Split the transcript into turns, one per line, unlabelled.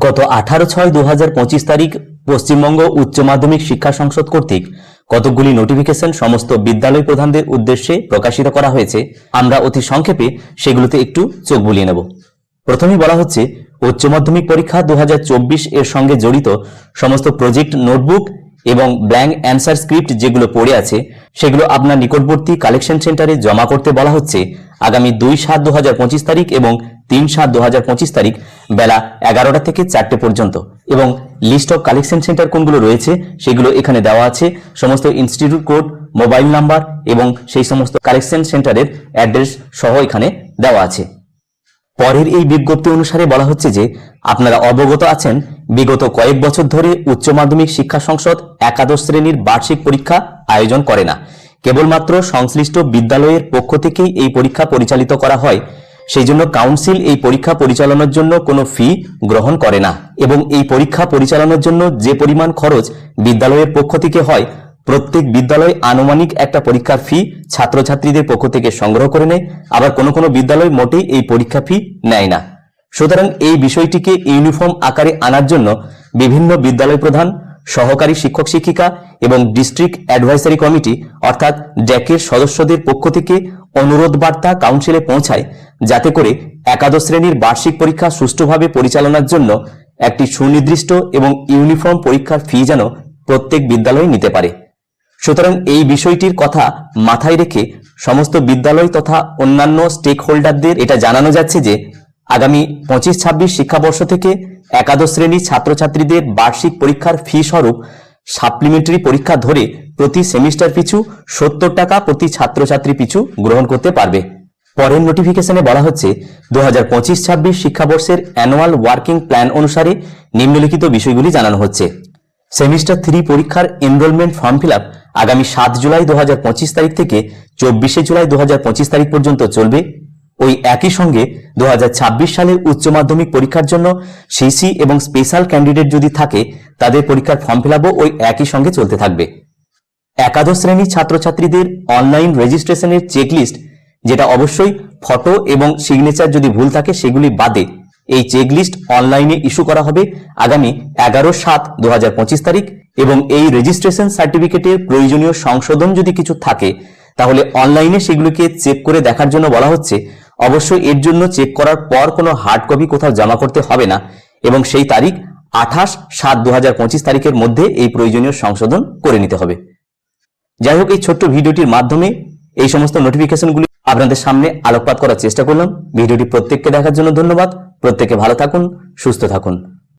গত আঠারো ছয় দু তারিখ পশ্চিমবঙ্গ উচ্চ মাধ্যমিক শিক্ষা সংসদ কর্তৃক কতকগুলি নোটিফিকেশন সমস্ত বিদ্যালয় প্রধানদের উদ্দেশ্যে প্রকাশিত করা হয়েছে। আমরা অতি সংক্ষেপে সেগুলোতে একটু চোখ বুলিয়ে নেব। প্রথমেই বলা হচ্ছে, উচ্চ মাধ্যমিক পরীক্ষা দু হাজার চব্বিশ এর সঙ্গে জড়িত সমস্ত প্রজেক্ট নোটবুক এবং ব্ল্যাঙ্ক অ্যান্সার স্ক্রিপ্ট যেগুলো পড়ে আছে, সেগুলো আপনার নিকটবর্তী কালেকশন সেন্টারে জমা করতে বলা হচ্ছে আগামী দুই সাত দু তারিখ এবং তিন সাত দু তারিখ বেলা এগারোটা থেকে চারটে পর্যন্ত। এবং লিস্ট অফ কালেকশন সেন্টার কোনগুলো রয়েছে, সেগুলো এখানে দেওয়া আছে। সমস্ত ইনস্টিটিউট কোড মোবাইল নাম্বার এবং সেই সমস্ত কালেকশন সেন্টারের অ্যাড্রেস সহ এখানে দেওয়া আছে। পরের এই বিজ্ঞপ্তি অনুসারে বলা হচ্ছে যে, আপনারা অবগত আছেন বিগত কয়েক বছর ধরে উচ্চ মাধ্যমিক শিক্ষা সংসদ একাদশ শ্রেণির বার্ষিক পরীক্ষা আয়োজন করে না। কেবলমাত্র সংশ্লিষ্ট বিদ্যালয়ের পক্ষ থেকেই এই পরীক্ষা পরিচালিত করা হয়। সেই জন্য কাউন্সিল এই পরীক্ষা পরিচালনার জন্য কোনো ফি গ্রহণ করে না এবং এই পরীক্ষা পরিচালনার জন্য যে পরিমাণ খরচ বিদ্যালয়ের পক্ষ থেকে হয়, প্রত্যেক বিদ্যালয় আনুমানিক একটা পরীক্ষার ফি ছাত্রছাত্রীদের পক্ষ থেকে সংগ্রহ করে নেয়। আবার কোনো কোনো বিদ্যালয় মোটেই এই পরীক্ষা ফি নেয় না। সুতরাং এই বিষয়টিকে ইউনিফর্ম আকারে আনার জন্য বিভিন্ন বিদ্যালয় প্রধান, সহকারী শিক্ষক শিক্ষিকা এবং ডিস্ট্রিক্ট অ্যাডভাইসারি কমিটি, অর্থাৎ ড্যাকের সদস্যদের পক্ষ থেকে অনুরোধ বার্তা কাউন্সিলে পৌঁছায়, যাতে করে একাদশ শ্রেণির বার্ষিক পরীক্ষা সুষ্ঠুভাবে পরিচালনার জন্য একটি সুনির্দিষ্ট এবং ইউনিফর্ম পরীক্ষার ফি যেন প্রত্যেক বিদ্যালয় নিতে পারে। সুতরাং এই বিষয়টির কথা মাথায় রেখে সমস্ত বিদ্যালয় তথা অন্যান্য স্টেক হোল্ডারদের এটা জানানো যাচ্ছে যে আগামী পঁচিশ ছাব্বিশ শিক্ষাবর্ষ থেকে একাদশ শ্রেণির ছাত্রছাত্রীদের বার্ষিক পরীক্ষার ফি স্বরূপ সাপ্লিমেন্টারি পরীক্ষা ধরে প্রতি সেমিস্টার পিছু সত্তর টাকা প্রতি ছাত্রছাত্রী পিছু গ্রহণ করতে পারবে। পরের নোটিফিকেশনে বলা হচ্ছে দু হাজার পঁচিশ ছাব্বিশ শিক্ষাবর্ষের অ্যানুয়াল ওয়ার্কিং প্ল্যান অনুসারে নিম্নলিখিত বিষয়গুলি জানানো হচ্ছে। সেমিস্টার থ্রি পরীক্ষার এনরোলমেন্ট ফর্ম ফিল আগামী সাত জুলাই দু হাজার পঁচিশ তারিখ থেকে চব্বিশে জুলাই দু হাজার পঁচিশ তারিখ পর্যন্ত চলবে। ওই একই সঙ্গে দু হাজার ছাব্বিশ সালের উচ্চ মাধ্যমিক পরীক্ষার জন্য সিসি এবং স্পেশাল ক্যান্ডিডেট যদি থাকে, তাদের পরীক্ষার ফর্ম ফিল ওই একই সঙ্গে চলতে থাকবে। একাদশ শ্রেণির ছাত্রছাত্রীদের অনলাইন রেজিস্ট্রেশনের চেকলিস্ট যেটা অবশ্যই ফটো এবং সিগনেচার যদি ভুল থাকে, সেগুলি বাদে এই চেকলিস্ট অনলাইনে ইস্যু করা হবে আগামী এগারো সাত দু তারিখ এবং এই রেজিস্ট্রেশন সার্টিফিকেটের প্রয়োজনীয় সংশোধন যদি কিছু থাকে, তাহলে অনলাইনে সেগুলোকে চেক করে দেখার জন্য বলা হচ্ছে অবশ্যই এর জন্য চেক করার পর কোনো হার্ড কপি কোথাও জমা করতে হবে না এবং সেই তারিখ আঠাশ সাত দু তারিখের মধ্যে এই প্রয়োজনীয় সংশোধন করে নিতে হবে। যাই হোক, এই ছোট্ট ভিডিওটির মাধ্যমে এই সমস্ত নোটিফিকেশনগুলি আপনাদের সামনে আলোকপাত করার চেষ্টা করলাম। ভিডিওটি প্রত্যেককে দেখার জন্য ধন্যবাদ। প্রত্যেকে ভালো থাকুন, সুস্থ থাকুন।